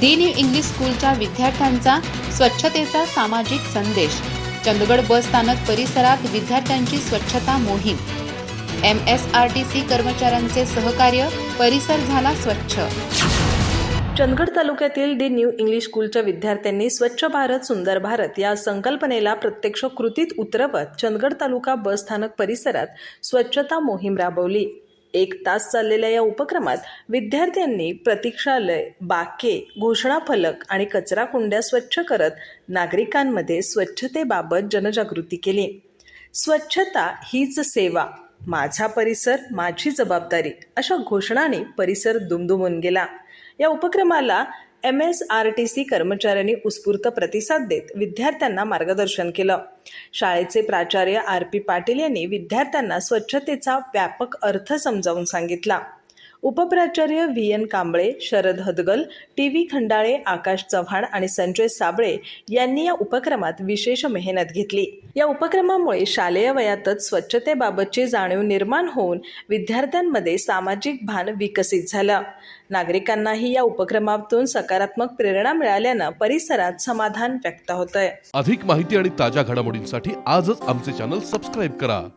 दी new English स्कूलच्या विद्यार्थ्यांचा स्वच्छतेचा सामाजिक संदेश. चंदगड बस स्थानक परिसरात विद्यार्थ्यांची स्वच्छता मोहीम. M S R T C कर्मचाऱ्यांचे सहकार्य परिसर झाला स्वच्छ. चंदगड तालुक्यातील दी न्यू इंग्लिश स्कूलच्या विद्यार्थ्यांनी स्वच्छ भारत सुंदर भारत या संकल्पनेला प्रत्यक्ष कृतीत उतरवत चंदगड तालुका बस स्थानक परिसरात स्वच्छता मोहीम राबवली. एक तास चाललेल्या या उपक्रमात विद्यार्थ्यांनी प्रतीक्षालय बाके घोषणाफलक आणि कचरा कुंड्या स्वच्छ करत नागरिकांमध्ये स्वच्छतेबाबत जनजागृती केली. स्वच्छता हीच सेवा माझा परिसर माझी जबाबदारी अशा घोषणाने परिसर दुमदुमून गेला. या उपक्रमाला M S R T C कर्मचाऱ्यांनी उत्स्फूर्त प्रतिसाद देत विद्यार्थ्यांना मार्गदर्शन केलं. शाळेचे प्राचार्य आर पी पाटील यांनी विद्यार्थ्यांना स्वच्छतेचा व्यापक अर्थ समजावून सांगितला. उपप्राचार्य V. N. Kamble Sharad Hadgal T. V. Khandale Akash Chavan आणि संजय साबळे यांनी या उपक्रमात विशेष मेहनत घेतली. या उपक्रमामुळे शालेय वयातच स्वच्छतेबाबतची जाणीव निर्माण होऊन विद्यार्थ्यांमध्ये सामाजिक भान विकसित झालं. नागरिकांनाही या उपक्रमातून सकारात्मक प्रेरणा मिळाल्यानं परिसरात समाधान व्यक्त होतंय. अधिक माहिती आणि ताज्या घडामोडींसाठी आजच आमचे चॅनल सबस्क्राईब करा.